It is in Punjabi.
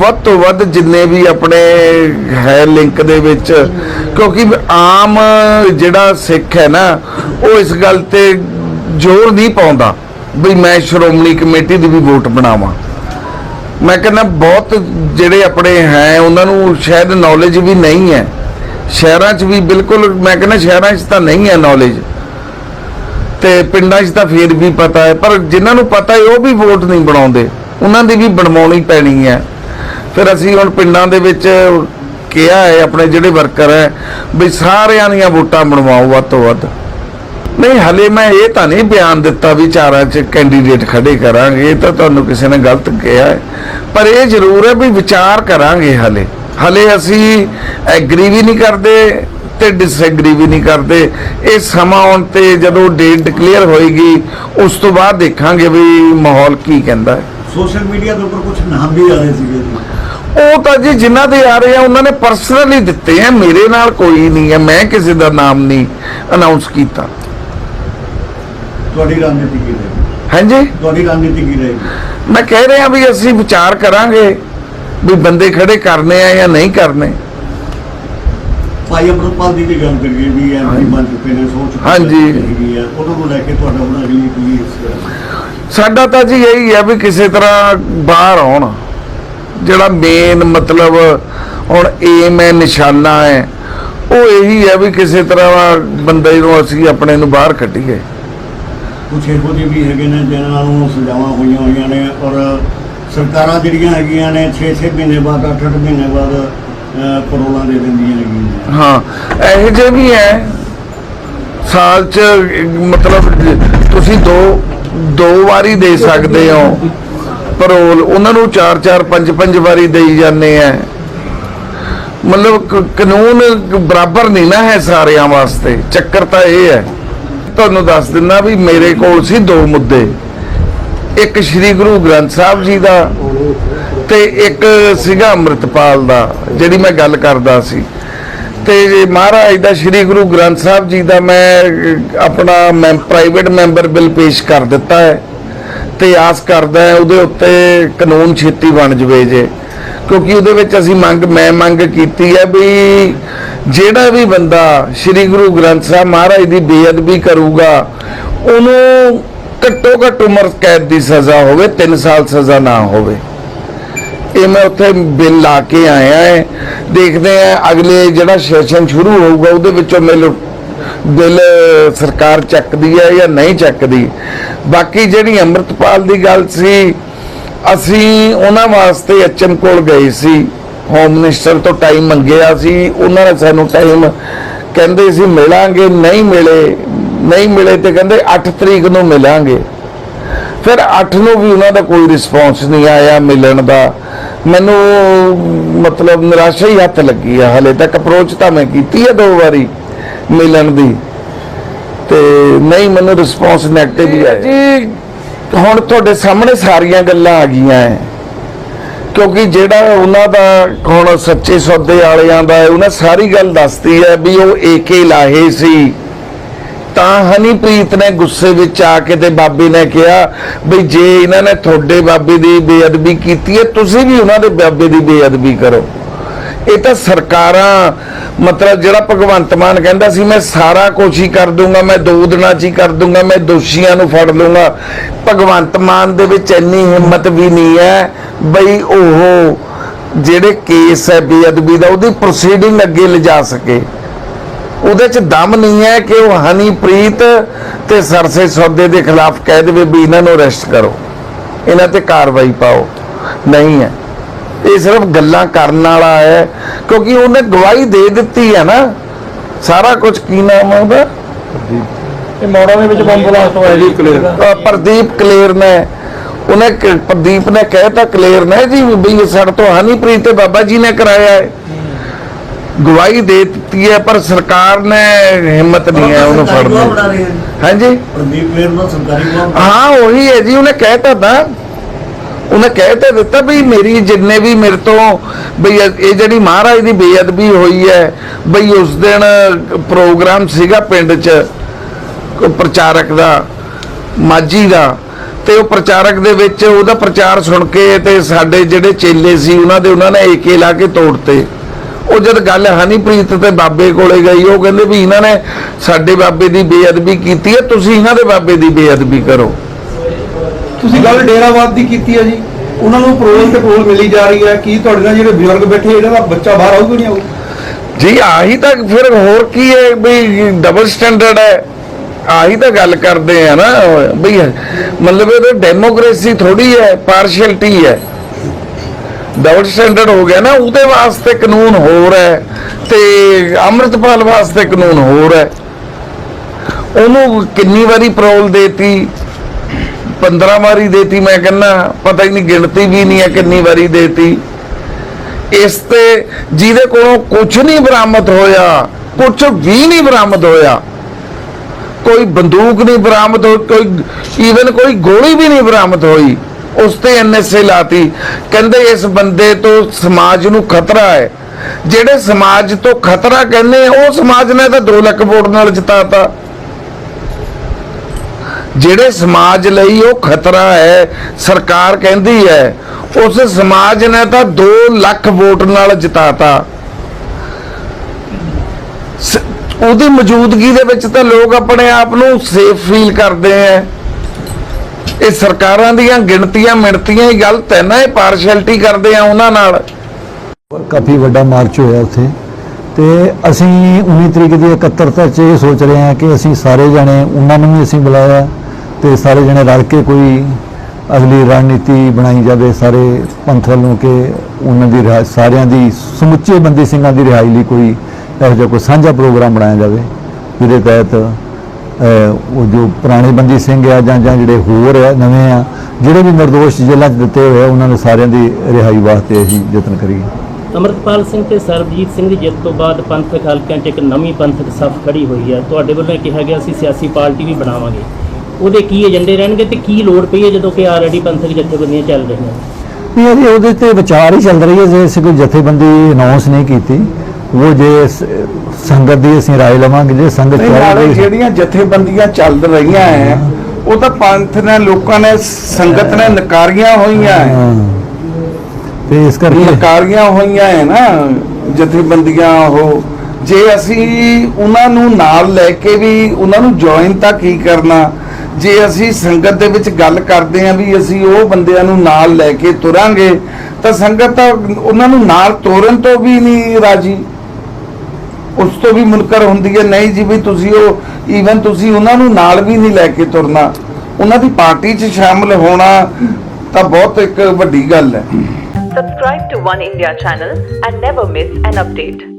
ਵੱਧ ਤੋਂ ਵੱਧ ਜਿੰਨੇ ਵੀ ਆਪਣੇ ਹੈ ਲਿੰਕ ਦੇ ਵਿੱਚ, ਕਿਉਂਕਿ ਆਮ ਜਿਹੜਾ ਸਿੱਖ ਹੈ ਨਾ, ਉਹ ਇਸ ਗੱਲ ਤੇ ਜ਼ੋਰ ਨਹੀਂ ਪਾਉਂਦਾ ਵੀ ਮੈਂ ਸ਼੍ਰੋਮਣੀ ਕਮੇਟੀ ਦੀ ਵੀ ਵੋਟ ਬਣਾਵਾਂ। ਮੈਂ ਕਹਿੰਦਾ ਬਹੁਤ ਜਿਹੜੇ ਆਪਣੇ ਹੈ, ਉਹਨਾਂ ਨੂੰ ਸ਼ਾਇਦ ਨੌਲੇਜ ਵੀ ਨਹੀਂ ਹੈ। ਸ਼ਹਿਰਾਂ 'ਚ ਵੀ ਬਿਲਕੁਲ, ਮੈਂ ਕਹਿੰਦਾ ਸ਼ਹਿਰਾਂ 'ਚ ਤਾਂ ਨਹੀਂ ਹੈ ਨੌਲੇਜ ਤੇ ਪਿੰਡਾਂ 'ਚ ਤਾਂ ਫੇਰ ਵੀ ਪਤਾ ਹੈ, ਪਰ ਜਿਨ੍ਹਾਂ ਨੂੰ ਪਤਾ ਹੈ, ਉਹ ਵੀ ਵੋਟ ਨਹੀਂ ਬਣਾਉਂਦੇ। ਉਹਨਾਂ ਦੀ ਵੀ ਬਣਵਾਉਣੀ ਪੈਣੀ ਹੈ। ਫਿਰ ਅਸੀਂ ਹੁਣ ਪਿੰਡਾਂ ਦੇ ਵਿੱਚ ਕਿਹਾ ਹੈ, ਆਪਣੇ ਜਿਹੜੇ ਵਰਕਰ ਹੈ, ਵੀ ਸਾਰਿਆਂ ਦੀਆਂ ਵੋਟਾਂ ਬਣਵਾਓ ਵੱਧ ਤੋਂ ਵੱਧ। ਨਹੀਂ, ਹਲੇ ਮੈਂ ਇਹ ਤਾਂ ਨਹੀਂ ਬਿਆਨ ਦਿੱਤਾ ਵੀ ਚਾਰਾਂ 'ਚ ਕੈਂਡੀਡੇਟ ਖੜੇ ਕਰਾਂਗੇ, ਇਹ ਤਾਂ ਤੁਹਾਨੂੰ ਕਿਸੇ ਨੇ ਗਲਤ ਕਿਹਾ ਹੈ। ਪਰ ਇਹ ਜ਼ਰੂਰ ਹੈ ਵੀ ਵਿਚਾਰ ਕਰਾਂਗੇ ਹਲੇ। ਹਲੇ ਅਸੀਂ ਐਗਰੀ ਵੀ ਨਹੀਂ ਕਰਦੇ ਤੇ ਡਿਸਐਗਰੀ ਵੀ ਨਹੀਂ ਕਰਦੇ। ਇਹ ਸਮਾਂ ਆਉਣ ਤੇ ਜਦੋਂ ਡੇਟ ਡਿਕਲੇਅਰ ਹੋਏਗੀ, ਉਸ ਤੋਂ ਬਾਅਦ ਦੇਖਾਂਗੇ ਵੀ ਮਾਹੌਲ ਕੀ ਕਹਿੰਦਾ ਹੈ। ਸੋਸ਼ਲ ਮੀਡੀਆ ਦੇ ਉੱਪਰ ਕੁਝ ਨਾਮ ਵੀ ਆ ਰਹੇ ਸੀਗੇ ਜੀ। ਉਹ ਤਾਂ ਜੀ ਜਿਨ੍ਹਾਂ ਦੇ ਆ ਰਹੇ ਆ ਉਹਨਾਂ ਨੇ ਪਰਸਨਲੀ ਦਿੱਤੇ ਆ ਮੇਰੇ ਨਾਲ ਕੋਈ ਨਹੀਂ ਹੈ ਮੈਂ ਕਿਸੇ ਦਾ ਨਾਮ ਨਹੀਂ ਅਨਾਉਂਸ ਕੀਤਾ। ਤੁਹਾਡੀ ਰਣਨੀਤੀ ਕੀ ਰਹੇਗੀ? ਹਾਂਜੀ? ਤੁਹਾਡੀ ਰਣਨੀਤੀ ਕੀ ਰਹੇਗੀ? ਮੈਂ ਕਹਿ ਰਿਹਾ ਵੀ ਅਸੀਂ ਵਿਚਾਰ ਕਰਾਂਗੇ ਵੀ ਬੰਦੇ ਖੜੇ ਕਰਨੇ ਆ ਜਾਂ ਨਹੀਂ ਕਰਨੇ। ਭਾਈ ਅਮਰਪਾਲ ਦੀ ਵੀ ਗੱਲ ਕਰੀਏ ਵੀ ਐਮਪੀ ਬਣ ਚੁੱਕੇ ਨੇ ਸੋਚ ਹਾਂਜੀ। ਹੈਗੀ ਉਹਨਾਂ ਨੂੰ ਲੈ ਕੇ ਤੁਹਾਡਾ ਹੁਣ ਅਗਲੀ ਕੀ ਇਸ- ਸਾਡਾ ਤਾਂ ਜੀ ਇਹੀ ਹੈ ਵੀ ਕਿਸੇ ਤਰ੍ਹਾਂ ਬਾਹਰ ਆਉਣ। ਜਿਹੜਾ ਮੇਨ ਮਤਲਬ ਹੁਣ ਏਮ ਹੈ ਨਿਸ਼ਾਨਾ ਹੈ ਉਹ ਇਹੀ ਹੈ ਵੀ ਕਿਸੇ ਤਰ੍ਹਾਂ ਬੰਦੇ ਨੂੰ ਅਸੀਂ ਆਪਣੇ ਨੂੰ ਬਾਹਰ ਕੱਢੀਏ। ਕੁਛ ਇਹੋ ਜਿਹੇ ਵੀ ਹੈਗੇ ਨੇ ਜਿਨ੍ਹਾਂ ਨੂੰ ਸਜ਼ਾਵਾਂ ਹੋਈਆਂ ਹੋਈਆਂ ਨੇ ਔਰ ਸਰਕਾਰਾਂ ਜਿਹੜੀਆਂ ਹੈਗੀਆਂ ਨੇ 6-6 ਮਹੀਨੇ ਬਾਅਦ 8-8 ਮਹੀਨੇ ਬਾਅਦ ਪਰੋਲਾਂ ਦੇ ਦਿੰਦੀਆਂ ਹੈਗੀਆਂ ਹਾਂ ਇਹੋ ਜਿਹੇ ਵੀ ਹੈ। ਸਾਲ ਚ ਮਤਲਬ ਤੁਸੀਂ ਦੋ ਦੋ ਵਾਰੀ ਦੇ ਸਕਦੇ ਹੋ। ਪਰੋਲ ਉਹਨਾਂ ਨੂੰ ਚਾਰ ਚਾਰ, ਪੰਜ ਪੰਜ ਵਾਰੀ ਦੇਈ ਜਾਂਦੇ ਆ। ਮਤਲਬ ਕਾਨੂੰਨ ਬਰਾਬਰ ਨਹੀਂ ਨਾ ਹੈ ਸਾਰਿਆਂ ਵਾਸਤੇ। ਚੱਕਰ ਤਾਂ ਇਹ ਹੈ। ਤੁਹਾਨੂੰ ਦੱਸ ਦਿੰਦਾ ਵੀ ਮੇਰੇ ਕੋਲ ਸੀ ਦੋ ਮੁੱਦੇ। ਇੱਕ ਸ੍ਰੀ ਗੁਰੂ ਗ੍ਰੰਥ ਸਾਹਿਬ ਜੀ ਦਾ ਤੇ ਇੱਕ ਸੀਗਾ ਅੰਮ੍ਰਿਤਪਾਲ ਦਾ, ਜਿਹੜੀ ਮੈਂ ਗੱਲ ਕਰਦਾ ਸੀ। ਤੇ ਮਹਾਰਾਜ ਦਾ ਸ੍ਰੀ ਗੁਰੂ ਗ੍ਰੰਥ ਸਾਹਿਬ ਜੀ ਦਾ ਮੈਂ ਆਪਣਾ ਮੈਂ ਪ੍ਰਾਈਵੇਟ ਮੈਂਬਰ ਬਿੱਲ ਪੇਸ਼ ਕਰ ਦਿੱਤਾ ਹੈ। ਤੇ ਆਸ ਕਰਦਾ ਹੈ, ਉਹਦੇ ਉੱਤੇ ਕਾਨੂੰਨ ਛੇਤੀ ਬਣ ਜਵੇ ਜੇ। ਕਿਉਂਕਿ ਉਹਦੇ ਵਿੱਚ ਅਸੀਂ ਮੰਗ, ਮੈਂ ਮੰਗ ਕੀਤੀ ਹੈ ਵੀ ਜਿਹੜਾ ਵੀ ਬੰਦਾ ਸ੍ਰੀ ਗੁਰੂ ਗ੍ਰੰਥ ਸਾਹਿਬ ਮਹਾਰਾਜ ਦੀ ਬੇਅਦਬੀ ਕਰੂਗਾ, ਉਹਨੂੰ ਘੱਟੋ ਘੱਟ ਉਮਰ ਕੈਦ ਦੀ ਸਜ਼ਾ ਹੋਵੇ 3 ਸਾਲ ਸਜ਼ਾ ਨਾ ਹੋਵੇ। ਇਹ ਮੈਂ ਉੱਥੇ ਬਿੱਲ ਲਾ ਕੇ ਆਇਆ ਹੈ। ਦੇਖਦੇ ਆ ਅਗਲੇ ਜਿਹੜਾ ਸੈਸ਼ਨ ਸ਼ੁਰੂ ਹੋਊਗਾ, ਉਹਦੇ ਵਿੱਚੋਂ ਮੈਨੂੰ ਬਿੱਲ ਸਰਕਾਰ ਚੱਕਦੀ ਹੈ ਜਾਂ ਨਹੀਂ ਚੱਕਦੀ। ਬਾਕੀ ਜਿਹੜੀ ਅੰਮ੍ਰਿਤਪਾਲ ਦੀ ਗੱਲ ਸੀ, ਅਸੀਂ ਉਹਨਾਂ ਵਾਸਤੇ ਐਚਐਮ ਕੋਲ ਗਏ ਸੀ। ਹੋਮ ਮਿਨਿਸਟਰ ਤੋਂ ਟਾਈਮ ਮੰਗਿਆ ਸੀ। ਉਹਨਾਂ ਨੇ ਸਾਨੂੰ ਟਾਈਮ ਕਹਿੰਦੇ ਸੀ, ਮਿਲਾਂਗੇ, ਨਹੀਂ ਮਿਲੇ ਨਹੀਂ ਮਿਲੇ ਤੇ ਕਹਿੰਦੇ 8 ਤਰੀਕ ਨੂੰ ਮਿਲਾਂਗੇ। ਫਿਰ 8 ਨੂੰ ਵੀ ਉਹਨਾਂ ਦਾ ਕੋਈ ਰਿਸਪੌਂਸ ਨਹੀਂ ਆਇਆ ਮਿਲਣ ਦਾ। ਮੈਨੂੰ ਮਤਲਬ ਨਿਰਾਸ਼ਾ ਹੀ ਹੱਥ ਲੱਗੀ ਆ, ਹਲੇ ਤੱਕ ਅਪਰੋਚ ਤਾਂ ਮੈਂ ਕੀਤੀ ਹੈ ਦੋ ਵਾਰੀ ਮਿਲਣ ਦੀ। ਤੇ ਨਹੀਂ ਮੈਨੂੰ ਰਿਸਪੌਂਸ ਨੈਗੇਟਿਵ ਹੀ ਆਇਆ। ਜੀ ਹੁਣ ਤੁਹਾਡੇ ਸਾਹਮਣੇ ਸਾਰੀਆਂ ਗੱਲਾਂ ਆ ਗਈਆਂ ਹੈ ਕਿਉਂਕਿ ਜਿਹੜਾ ਉਹਨਾਂ ਦਾ ਹੁਣ ਸੱਚੇ ਸੌਦੇ ਵਾਲਿਆਂ ਦਾ ਹੈ, ਉਹਨੇ ਸਾਰੀ ਗੱਲ ਦੱਸਤੀ ਹੈ ਵੀ ਉਹ ਏਕੇ ਲਾਹੇ ਸੀ। ਤਾਂ ਹਨੀਪ੍ਰੀਤ ਨੇ ਗੁੱਸੇ ਵਿੱਚ ਆ ਕੇ ਤੇ ਬਾਬੇ ਨੇ ਕਿਹਾ ਵੀ ਜੇ ਇਹਨਾਂ ਨੇ ਤੁਹਾਡੇ ਬਾਬੇ ਦੀ ਬੇਅਦਬੀ ਕੀਤੀ ਹੈ ਤੁਸੀਂ ਵੀ ਉਹਨਾਂ ਦੇ ਬਾਬੇ ਦੀ ਬੇਅਦਬੀ ਕਰੋ। ਇਹ ਤਾਂ ਸਰਕਾਰਾਂ, ਮਤਲਬ ਜਿਹੜਾ ਭਗਵੰਤ ਮਾਨ ਕਹਿੰਦਾ ਸੀ, ਮੈਂ ਸਾਰਾ ਕੁਝ ਹੀ ਕਰ ਦੂੰਗਾ, ਮੈਂ ਦੋ ਦਿਨਾਂ 'ਚ ਹੀ ਕਰ ਦੂੰਗਾ, ਮੈਂ ਦੋਸ਼ੀਆਂ ਨੂੰ ਫੜ ਲੂੰਗਾ। ਭਗਵੰਤ ਮਾਨ ਦੇ ਵਿੱਚ ਇੰਨੀ ਹਿੰਮਤ ਵੀ ਨਹੀਂ ਹੈ ਬਈ ਉਹ ਜਿਹੜੇ ਕੇਸ ਹੈ ਬੇਅਦਬੀ ਦਾ, ਉਹਦੀ ਪ੍ਰੋਸੀਡਿੰਗ ਅੱਗੇ ਲਿਜਾ ਸਕੇ। ਉਹਦੇ ਚ ਦਮ ਨਹੀਂ ਹੈ ਕਿ ਉਹ ਹਨੀਪ੍ਰੀਤ ਤੇ ਸਰਸੇ ਸੌਦੇ ਦੇ ਖਿਲਾਫ ਕਹਿ ਦੇਵੇ ਵੀ ਇਹਨਾਂ ਨੂੰ ਅਰੈਸਟ ਕਰੋ। ਇਹਨਾਂ ਤੇ ਕਾਰਵਾਈ ਪਾਓ। ਨਹੀਂ ਹੈ। ਇਹ ਸਿਰਫ ਗੱਲਾਂ ਕਰਨ ਵਾਲਾ ਹੈ ਕਿਉਂਕਿ ਉਹਨੇ ਗਵਾਹੀ ਦੇ ਦਿੱਤੀ ਹੈ ਨਾ। ਸਾਰਾ ਕੁਝ ਕੀ ਨਾਮ ਹੈ ਉਹਦਾ? ਇਹ ਮੋੜਾਂ ਦੇ ਵਿੱਚ ਬੰਬ ਬਲਾਸਟ ਹੋਇਆ ਜੀ। ਕਲੀਅਰ ਅਹ ਪ੍ਰਦੀਪ ਕਲੇਰ ਨੇ ਉਹਨੇ ਪ੍ਰਦੀਪ ਨੇ ਕਹਿਤਾ ਕਲੇਰ ਨੇ ਜੀ ਵੀ ਇਹ ਸਾਡੇ ਤੋਂ ਹਨੀਪ੍ਰੀਤ ਤੇ ਬਾਬਾ ਜੀ ਨੇ ਕਰਾਇਆ ਹੈ। ਗਵਾਹੀ ਦੇ ਦਿੱਤੀ ਹੈ ਪਰ ਸਰਕਾਰ ਨੇ ਹਿੰਮਤ ਨਹੀਂ ਹੈ ਉਹਨੂੰ ਫੜਨ ਦੀ। ਹਾਂਜੀ। ਪ੍ਰਦੀਪ ਮੇਰ ਦਾ ਸਰਕਾਰੀ ਗਵਾਹ ਹਾਂ ਉਹੀ ਹੈ ਜੀ ਉਹਨੇ ਕਹਿਤਾ ਤਾਂ। ਉਹਨੇ ਕਹਿ ਤਾਂ ਦਿੱਤਾ ਵੀ ਮੇਰੀ ਜਿੰਨੇ ਵੀ ਮੇਰੇ ਤੋਂ ਬਈ ਇਹ ਜਿਹੜੀ ਮਹਾਰਾਜ ਦੀ ਬੇਅਦਬੀ ਹੋਈ ਹੈ, ਬਈ ਉਸ ਦਿਨ ਪ੍ਰੋਗਰਾਮ ਸੀਗਾ ਪਿੰਡ 'ਚ, ਪ੍ਰਚਾਰਕ ਦਾ ਮਾਜੀ ਦਾ। ਤੇ ਉਹ ਪ੍ਰਚਾਰਕ ਦੇ ਵਿੱਚ ਉਹਦਾ ਪ੍ਰਚਾਰ ਸੁਣ ਕੇ ਤੇ ਸਾਡੇ ਜਿਹੜੇ ਚੇਲੇ ਸੀ, ਉਹਨਾਂ ਦੇ ਉਹਨਾਂ ਨੇ ਏਕੇ ਲਾ ਕੇ ਤੋੜਤੇ। ਉਹ ਜਦ ਗੱਲ ਹਨੀਪ੍ਰੀਤ ਤੇ ਬਾਬੇ ਕੋਲੇ ਗਈ, ਉਹ ਕਹਿੰਦੇ ਵੀ ਇਹਨਾਂ ਨੇ ਸਾਡੇ ਬਾਬੇ ਦੀ ਬੇਅਦਬੀ ਕੀਤੀ ਹੈ, ਤੁਸੀਂ ਇਹਨਾਂ ਦੇ ਬਾਬੇ ਦੀ ਬੇਅਦਬੀ ਕਰੋ। ਤੁਸੀਂ ਗੱਲ ਡੇਰਾਵਾਦ ਦੀ ਕੀਤੀ ਹੈ ਜੀ। ਉਹਨਾਂ ਨੂੰ ਪ੍ਰੋਲ ਤੇ ਪ੍ਰੋਲ ਮਿਲੀ ਜਾ ਰਹੀ ਹੈ ਕੀ ਤੁਹਾਡੇ ਨਾਲ ਜਿਹੜੇ ਬਜ਼ੁਰਗ ਬੈਠੇ, ਇਹਨਾਂ ਦਾ ਬੱਚਾ ਬਾਹਰ ਆਊਗਾ ਨਹੀਂ ਆਊਗਾ? ਜੀ, ਆਹੀ ਤਾਂ ਫਿਰ ਹੋਰ ਕੀ ਹੈ ਵੀ ਡਬਲ ਸਟੈਂਡਰਡ ਹੈ। ਆਹੀ ਤਾਂ ਗੱਲ ਕਰਦੇ ਆ ਨਾ। ਬਈ, ਮਤਲਬ ਇਹ ਡੈਮੋਕ੍ਰੇਸੀ ਥੋੜੀ ਹੈ ਪਾਰਸ਼ੈਲਿਟੀ ਹੈ। ਡਬਲ ਸਟੈਂਡਰਡ ਹੋ ਗਿਆ ਨਾ, ਉਹਦੇ ਵਾਸਤੇ ਕਾਨੂੰਨ ਹੋਰ ਹੈ ਤੇ ਅੰਮ੍ਰਿਤਪਾਲ ਵਾਸਤੇ ਕਾਨੂੰਨ ਹੋਰ ਹੈ। ਉਹਨੂੰ ਕਿੰਨੀ ਵਾਰੀ ਪ੍ਰੋਲ ਦੇਤੀ? 15 ਵਾਰੀ ਦੇਤੀ, ਮੈਂ ਕਹਿੰਦਾ, ਪਤਾ ਹੀ ਨਹੀਂ, ਗਿਣਤੀ ਵੀ ਨਹੀਂ ਹੈ ਕਿੰਨੀ ਵਾਰੀ ਦੇਤੀ। ਇਸ ਤੇ ਜਿਹਦੇ ਕੋਲੋਂ ਕੁਝ ਨਹੀਂ ਬਰਾਮਦ ਹੋਇਆ ਕੁਝ ਵੀ ਨਹੀਂ ਬਰਾਮਦ ਹੋਇਆ, ਕੋਈ ਬੰਦੂਕ ਨਹੀਂ ਬਰਾਮਦ ਹੋਈ, ਕੋਈ ਈਵਨ ਕੋਈ ਗੋਲੀ ਵੀ ਨਹੀਂ ਬਰਾਮਦ ਹੋਈ, ਉਸ ਤੇ ਐਨਐਸਏ ਲਾਤੀ। ਕਹਿੰਦੇ ਇਸ ਬੰਦੇ ਤੋਂ ਸਮਾਜ ਨੂੰ ਖਤਰਾ ਹੈ। ਜਿਹੜੇ ਸਮਾਜ ਤੋਂ ਖਤਰਾ ਕਹਿੰਦੇ ਉਹ ਸਮਾਜ ਨੇ ਤਾਂ 2 ਲੱਖ ਵੋਟ ਨਾਲ ਜਿਤਾਤਾ। ਜਿਹੜੇ ਸਮਾਜ ਲਈ ਉਹ ਖਤਰਾ ਹੈ, ਸਰਕਾਰ ਕਹਿੰਦੀ ਹੈ, ਉਸ ਸਮਾਜ ਨੇ ਤਾਂ 2 ਲੱਖ ਵੋਟ ਨਾਲ ਜਿਤਾਤਾ। ਉਹਦੀ ਮੌਜੂਦਗੀ ਦੇ ਵਿੱਚ ਤਾਂ ਲੋਕ ਆਪਣੇ ਆਪ ਨੂੰ ਸੇਫ ਫੀਲ ਕਰਦੇ ਆ। ਇਹ ਸਰਕਾਰਾਂ ਦੀਆਂ ਗਿਣਤੀਆਂ ਮਿਣਤੀਆਂ ਹੀ ਗਲਤ ਹੈ ਨਾ, ਇਹ ਪਾਰਸ਼ੈਲਿਟੀ ਕਰਦੇ ਆ ਉਹਨਾਂ ਨਾਲ। ਕਾਫੀ ਵੱਡਾ ਮਾਰਚ ਹੋਇਆ ਉੱਥੇ। ਤੇ ਅਸੀਂ 19 ਤਰੀਕ ਦੀ ਇਕੱਤਰਤਾ 'ਚ ਇਹ ਸੋਚ ਰਹੇ ਹਾਂ ਕਿ ਅਸੀਂ ਸਾਰੇ ਜਣੇ, ਉਹਨਾਂ ਨੂੰ ਵੀ ਅਸੀਂ ਬੁਲਾਇਆ। ਤੇ ਸਾਰੇ ਜਣੇ ਰਲ ਕੇ ਕੋਈ ਅਗਲੀ ਰਣਨੀਤੀ ਬਣਾਈ ਜਾਵੇ, ਸਾਰੇ ਪੰਥ ਵੱਲੋਂ ਕਿ ਉਹਨਾਂ ਦੀ ਰਿਹਾ- ਸਾਰਿਆਂ ਦੀ, ਸਮੁੱਚੇ ਬੰਦੀ ਸਿੰਘਾਂ ਦੀ ਰਿਹਾਈ ਲਈ ਕੋਈ ਇਹੋ ਜਿਹਾ ਕੋਈ ਸਾਂਝਾ ਪ੍ਰੋਗਰਾਮ ਬਣਾਇਆ ਜਾਵੇ, ਜਿਹਦੇ ਤਹਿਤ ਉਹ ਜੋ ਪੁਰਾਣੇ ਬੰਦੀ ਸਿੰਘ ਆ ਜਾਂ ਜਾਂ ਜਿਹੜੇ ਹੋਰ ਆ, ਨਵੇਂ ਆ, ਜਿਹੜੇ ਵੀ ਨਿਰਦੋਸ਼ ਜੇਲ੍ਹਾਂ 'ਚ ਦਿੱਤੇ ਹੋਏ ਆ, ਉਹਨਾਂ ਨੇ ਸਾਰਿਆਂ ਦੀ ਰਿਹਾਈ ਵਾਸਤੇ ਅਸੀਂ ਯਤਨ ਕਰੀਏ। ਅਮਰਤਪਾਲ ਸਿੰਘ ਤੇ ਸਰਬਜੀਤ ਸਿੰਘ ਦੀ ਜਿੱਤ ਤੋਂ ਬਾਅਦ ਪੰਥਕ ਹਲਕਿਆਂ 'ਚ ਇੱਕ ਨਵੀਂ ਪੰਥਕ ਸਫ ਖੜੀ ਹੋਈ ਹੈ। ਤੁਹਾਡੇ ਵੱਲੋਂ ਇਹ ਕਿਹਾ ਗਿਆ ਅਸੀਂ ਸਿਆਸੀ ਪਾਰਟੀ ਵੀ ਬਣਾਵਾਂਗੇ। ਉਹਦੇ ਕੀ ਏਜੰਡੇ ਰਹਿਣਗੇ ਤੇ ਕੀ ਲੋੜ ਪਈ ਹੈ ਜਦੋਂ ਕਿ ਆਲਰੇਡੀ ਪੰਥਕ ਜਥੇਬੰਦੀਆਂ ਚੱਲ ਰਹੀਆਂ? ਨਹੀਂ ਅਜੇ ਉਹਦੇ ਤੇ ਵਿਚਾਰ ਹੀ ਚੱਲ ਰਹੀ ਹੈ ਜੇ ਅਸੀਂ ਕੋਈ ਜਥੇਬੰਦੀ ਅਨਾਉਂਸ ਨਹੀਂ ਕੀਤੀ ਉਹ ਜੇ ਸੰਗਤ ਦੀ ਅਸੀਂ ਰਾਏ ਲਵਾਂਗੇ ਜੇ ਸੰਗਤ ਜਿਹੜੀਆਂ ਜਥੇਬੰਦੀਆਂ ਚੱਲ ਰਹੀਆਂ ਐ ਉਹ ਤਾਂ ਪੰਥ ਨੇ ਲੋਕਾਂ ਨੇ ਸੰਗਤ ਨੇ ਨਕਾਰੀਆਂ ਹੋਈਆਂ ਐ ਹਾਂ। ਤੇ ਇਸ ਕਰਕੇ ਨਕਾਰੀਆਂ ਹੋਈਆਂ ਐ ਨਾ ਜਥੇਬੰਦੀਆਂ ਉਹ। ਜੇ ਅਸੀਂ ਉਹਨਾਂ ਨੂੰ ਨਾਲ ਲੈ ਕੇ ਵੀ ਉਹਨਾਂ ਨੂੰ ਜੁਆਇਨ ਤਾਂ ਕੀ ਕਰਨਾ? ਜੇ ਅਸੀਂ ਸੰਗਤ ਦੇ ਵਿੱਚ ਗੱਲ ਕਰਦੇ ਆਂ ਵੀ ਅਸੀਂ ਉਹ ਬੰਦਿਆਂ ਨੂੰ ਨਾਲ ਲੈ ਕੇ ਤੁਰਾਂਗੇ, ਤਾਂ ਸੰਗਤ ਤਾਂ ਉਹਨਾਂ ਨੂੰ ਨਾਲ ਤੋਰਨ ਤੋਂ ਵੀ ਨਹੀਂ ਰਾਜੀ। ਉਸ ਤੋਂ ਵੀ ਮੁਨਕਰ ਹੁੰਦੀ ਹੈ, ਨਹੀਂ ਜੀ ਵੀ ਤੁਸੀਂ ਉਹ ਈਵਨ ਤੁਸੀਂ ਉਹਨਾਂ ਨੂੰ ਨਾਲ ਵੀ ਨਹੀਂ ਲੈ ਕੇ ਤੁਰਨਾ। ਉਹਨਾਂ ਦੀ ਪਾਰਟੀ 'ਚ ਸ਼ਾਮਲ ਹੋਣਾ ਤਾਂ ਬਹੁਤ ਇੱਕ ਵੱਡੀ ਗੱਲ ਹੈ। Subscribe to One India channel and never miss an update.